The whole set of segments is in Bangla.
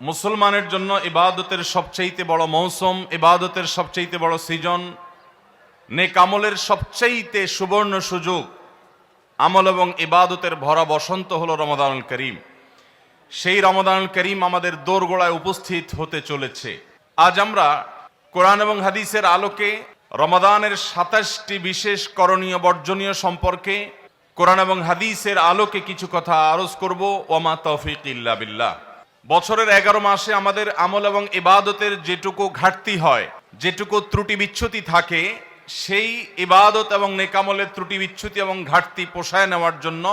মুসলমানের জন্য ইবাদতের সবচাইতে বড় মৌসুম, ইবাদতের সবচাইতে বড় সিজন, নেক আমলের সবচাইতে সুবর্ণ সুযোগ, আমল এবং ইবাদতের ভরা বসন্ত হলো রমাদানুল করিম। সেই রমাদানুল করিম আমাদের দোরগোড়ায় উপস্থিত হতে চলেছে। আজ আমরা কোরআন এবং হাদিসের আলোকে রমাদানের সাতাশটি বিশেষ করণীয় বর্জনীয় সম্পর্কে কোরআন এবং হাদিসের আলোকে কিছু কথা আরজ করব। ওমা তৌফিক ইল্লা বিল্লাহ। বছরের এগারো মাসে আমাদের আমল এবং ইবাদতের যেটুকু ঘাটতি হয়, যেটুকু ত্রুটি বিচ্ছুতি থাকে, সেই ইবাদত এবং নেকামলের ত্রুটি বিচ্ছুতি এবং ঘাটতি পোষায় নেওয়ার জন্য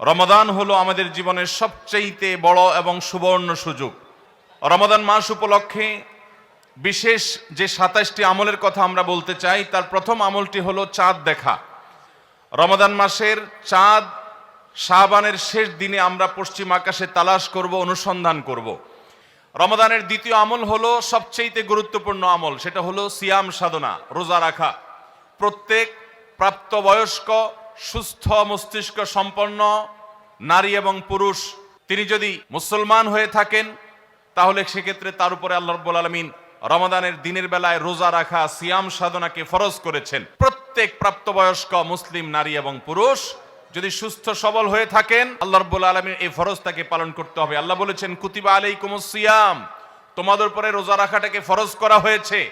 রমাদান হলো আমাদের জীবনের সবচাইতে বড় এবং সুবর্ণ সুযোগ। রমাদান মাস উপলক্ষে বিশেষ যে সাতাশটি আমলের কথা আমরা বলতে চাই, তার প্রথম আমলটি হলো চাঁদ দেখা। রমাদান মাসের চাঁদ শাহবানের শেষ দিনে আমরা পশ্চিম আকাশে তালাশ করব, অনুসন্ধান করব। রমাদানের দ্বিতীয় আমল হলো সবচেয়ে গুরুত্বপূর্ণ আমল, সেটা হলো সিয়াম সাধনা, রোজা রাখা। প্রত্যেক প্রাপ্তবয়স্ক, সুস্থ মস্তিষ্ক সম্পন্ন নারী এবং পুরুষ, তিনি যদি মুসলমান হয়ে থাকেন, তাহলে সেক্ষেত্রে তার উপরে আল্লাহ রব্বুল আলমিন রমাদানের দিনের বেলায় রোজা রাখা, সিয়াম সাধনাকে ফরজ করেছেন। প্রত্যেক প্রাপ্তবয়স্ক, মুসলিম নারী এবং পুরুষ যদি সুস্থ সবল হয়ে থাকেন, আল্লাহ রব্বুল আলমীর এই ফরজ তাকে পালন করতে হবে। আল্লাহ বলেছেন, কুতিবা আলাইকুম সিয়াম। তোমাদের উপরে রোজা রাখাটাকে ফরজ করা হয়েছে।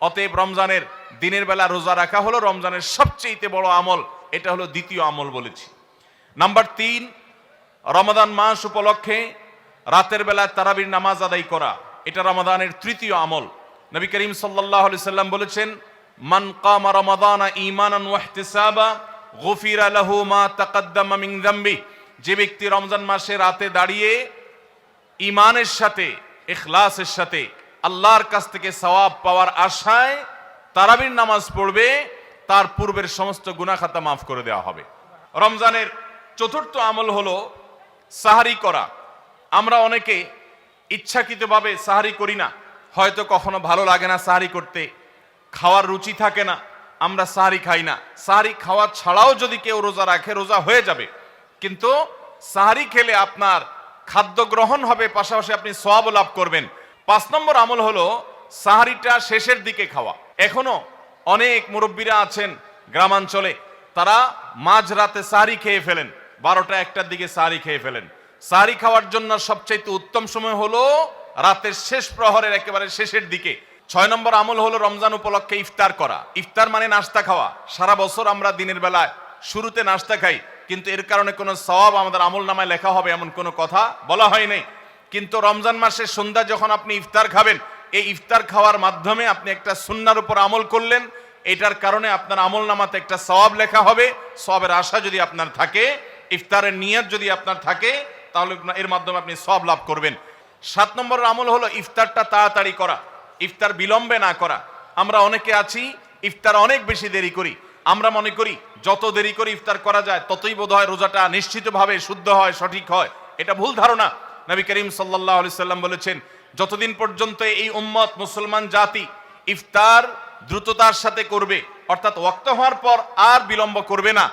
অতএব রমজানের দিনের বেলা রোজা রাখা হলো রমজানের সবচেয়ে বড় আমল। এটা হলো দ্বিতীয় আমল বলেছি। নাম্বার তিন, রমাদান মাস উপলক্ষে রাতের বেলা তারাবির নামাজ আদায় করা। এটা রমাদানের তৃতীয় আমল। নবী করিম আলাইহি সাল্লাম বলেছেন, মান কামা রমাদানা ইহতিসাবা গুফিরা লাহু মা তাকাদ্দামা যে ব্যক্তি রমজান মাসে রাতে দাঁড়িয়ে ইমানের সাথে এখলাসের সাথে আল্লাহর কাছ থেকে সওয়াব পাওয়ার আশায় তারাবির নামাজ পড়বে, তার পূর্বের সমস্ত গুনাহ খাতা মাফ করে দেওয়া হবে। রমজানের চতুর্থ আমল হলো সাহারি করা। আমরা অনেকে ইচ্ছাকৃতভাবে সাহারি করি না। হয়তো কখনো ভালো লাগে না সাহারি করতে। খাওয়ার রুচি থাকে না। আমরা সাহারি খাই না। সাহারি খাওয়া ছাড়াও যদি কেউ রোজা রাখে, রোজা হয়ে যাবে। কিন্তু সাহারি খেলে আপনার খাদ্য গ্রহণ হবে, পাশাপাশি আপনি সওয়াব লাভ করবেন। পাঁচ নম্বর আমল হলো সাহারিটা শেষের দিকে খাওয়া। এখনও অনেক মুরব্বীরা আছেন গ্রামাঞ্চলে, তারা মাঝ রাতে সাহারি খেয়ে ফেলেন। বারোটা একটার দিকে সাহারি খেয়ে ফেলেন। সাহারি খাওয়ার জন্য সবচাইতে উত্তম সময় হলো রাতের শেষ প্রহরের একেবারে শেষের দিকে। ছয় নম্বর আমল হলো রমজান উপলক্ষে ইফতার করা। ইফতার মানে নাস্তা খাওয়া। সারা বছর আমরা দিনের বেলায় শুরুতে নাস্তা খাই, কিন্তু এর কারণে কোনো সওয়াব আমাদের আমল নামায় লেখা হবে এমন কোনো কথা বলা হয় নাই। কিন্তু রমজান মাসের সন্ধ্যা যখন আপনি ইফতার খাবেন, এই ইফতার খাওয়ার মাধ্যমে আপনি একটা সুন্নার উপর আমল করলেন, এটার কারণে আপনার আমল নামাতে একটা সওয়াব লেখা হবে। সওয়াবের আশা যদি আপনার থাকে, ইফতারের নিয়ত যদি আপনার থাকে, তাহলে এর মাধ্যমে আপনি সব লাভ করবেন। সাত নম্বরের আমল হলো ইফতারটা তাড়াতাড়ি করা। ইফতার বিলম্বে না করা। আমরা অনেকে আছি, ইফতার অনেক বেশি দেরি করি। আমরা মনে করি, যত দেরি করে ইফতার করা যায়, ততই বোধ হয় রোজাটা নিশ্চিতভাবে শুদ্ধ হয়, সঠিক হয়। এটা ভুল ধারণা। নবী করিম সাল্লাহ বলেছেন, যতদিন পর্যন্ত এই উম্মত মুসলমান জাতি ইফতার দ্রুততার সাথে করবে, অর্থাৎ ওয়াক্ত হওয়ার পর আর বিলম্ব করবে না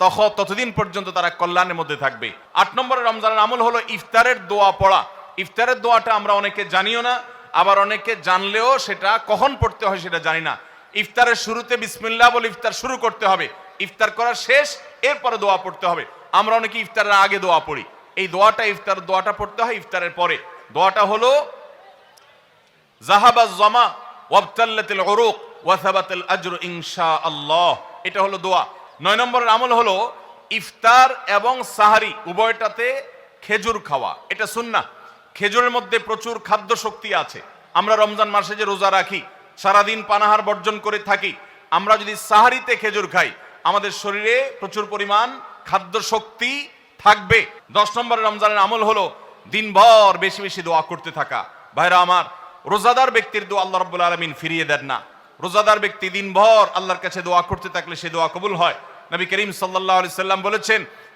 তখন ততদিন পর্যন্ত তারা কল্যাণের মধ্যে থাকবে। আট নম্বরের রমজানের আমল হলো ইফতারের দোয়া পড়া। ইফতারের দোয়াটা আমরা অনেকে জানিও না আবার অনেকে জানলেও সেটা কখন পড়তে হয় সেটা জানি না। ইফতারের শুরুতে বিসমিল্লা বলে ইফতার শুরু করতে হবে। ইফতার করার শেষ, এরপরে দোয়া পড়তে হবে। আমরা অনেকে ইফতারের আগে দোয়া পড়ি। এই দোয়াটা ইফতার, দোয়াটা পড়তে হয় ইফতারের পরে। দোয়াটা হলো জাহাবা জমা ওয়াবতাল্লাতিল উরুক ওয়া সাবাতাল আজরু ইনশাআল্লাহ। এটা হলো দোয়া। নয় নম্বরের আমল হলো, ইফতার এবং সাহারি উভয়টাতে খেজুর খাওয়া। এটা সুন্নাহ। খেজুরের মধ্যে প্রচুর খাদ্য শক্তি আছে। আমরা রমজান মাসে যে রোজা রাখি, সারাদিন পানাহার বর্জন করে থাকি, আমরা যদি সাহারিতে খেজুর খাই, আমাদের শরীরে প্রচুর পরিমাণ খাদ্য শক্তি থাকবে। দশ নম্বরের রমজানের আমল হলো দিনভর বেশি বেশি দোয়া করতে থাকা। ভাইরা আমার, রোজাদার ব্যক্তির দোয়া আল্লাহ রব্বুল আলমিন ফিরিয়ে দেন না। রোজাদার ব্যক্তি দিনভর আল্লাহর কাছে দোয়া করতে থাকলে সে দোয়া কবুল হয়। নবী করিম সাল্লাহ সাল্লাম বলেছেন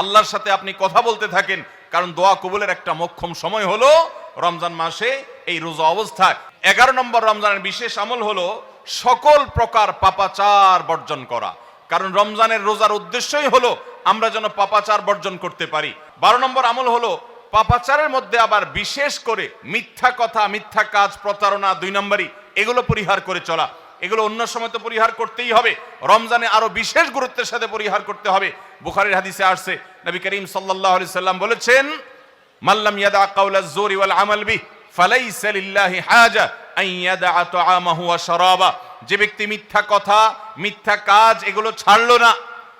আল্লাহর সাথে আপনি কথা বলতে থাকেন, কারণ দোয়া কবুলের একটা মক্ষম সময় হলো রমজান মাসে এই রোজা অবস্থায়। এগারো নম্বর রমজানের বিশেষ আমল হলো সকল প্রকার পাপাচার বর্জন করা। কারণ রমজানের রোজার উদ্দেশ্যই হলো আমরা যেন পাপাচার বর্জন করতে পারি। বারো নম্বর আমল হলো পাপাচারের মধ্যে আবার বিশেষ করে মিথ্যা কথা, মিথ্যা কাজ, প্রতারণা দুই নম্বরই, এগুলো পরিহার করে চলা। এগুলো অন্য সময় তো পরিহার করতেই হবে। রমজানে আরও বিশেষ গুরুত্বের সাথে পরিহার করতে হবে। বুখারীর হাদিসে আসছে, নবী করিম সাল্লাল্লাহু আলাইহি সাল্লাম বলেছেন মাল্লাম ইয়াদা কাউলা জোরি ওয়াল আমাল বি ফালাইসা লিল্লাহি হাজা আন ইয়াদা তাআমাহু ওয়া শারাবা। যে ব্যক্তি মিথ্যা কথা, মিথ্যা কাজ এগুলো ছাড়লো না,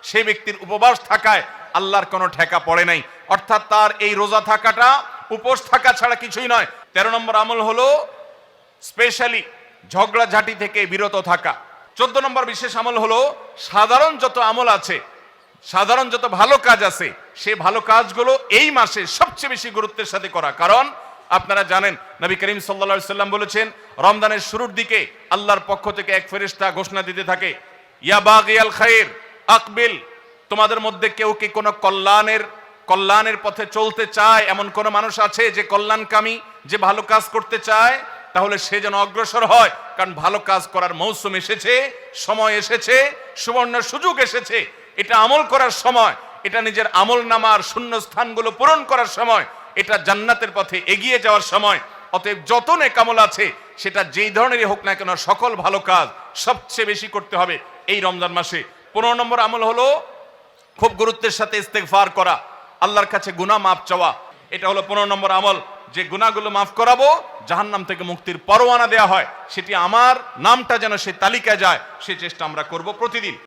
সে ব্যক্তির উপবাস থাকায় আল্লাহর কোনো ঠেকা পড়ে নাই। অর্থাৎ তার এই রোজা থাকাটা, উপোস থাকা ছাড়া কিছুই নয়। তেরো নম্বর আমল হলো স্পেশালি ঝগড়াঝাটি থেকে বিরত থাকা। চোদ্দ নম্বর বিশেষ আমল হলো সাধারণ যত আমল আছে সাধারণ যত ভালো কাজ আছে, সে ভালো কাজগুলো এই মাসে সবচেয়ে বেশি গুরুত্বের সাথে করা। কারণ, আপনারা জানেন, নবী করিম সাল্লা সাল্লাম বলেছেন, রমজানের শুরুর দিকে আল্লাহর পক্ষ থেকে এক ফেরিস্তা ঘোষণা দিতে থাকে, ইয়া বাগিয়াল খায়ের আকবিল, তোমাদের মধ্যে কেউ কি কোনো কল্যাণের কল্যাণের পথে চলতে চায়? এমন কোন মানুষ আছে যে কল্যাণকামী, যে ভালো কাজ করতে চায়? তাহলে সে যেন অগ্রসর হয়। কারণ ভালো কাজ করার মৌসুম এসেছে, সময় এসেছে সুবর্ণ সুযোগ এসেছে। এটা আমল করার সময়, এটা নিজের আমল নামার শূন্য স্থানগুলো পূরণ করার সময়, এটা জান্নাতের পথে এগিয়ে যাওয়ার সময়। অতএব যত নেকামল আছে, সেটা যেই ধরনেরই হোক না কেন, সকল ভালো কাজ সবচেয়ে বেশি করতে হবে এই রমজান মাসে। পনেরো নম্বর আমল হলো খুব গুরুত্বের সাথে ইস্তেগফার করা, আল্লাহর কাছে গুনাহ মাফ চাওয়া। এটা হলো পনেরো নম্বর আমল, যে গুণাগুলো মাফ করাবো, জাহান্নাম থেকে মুক্তির পরোয়ানা দেয়া হয়, সেটি আমার নামটা যেন সেই তালিকায় যায়, সে চেষ্টা আমরা করব প্রতিদিন।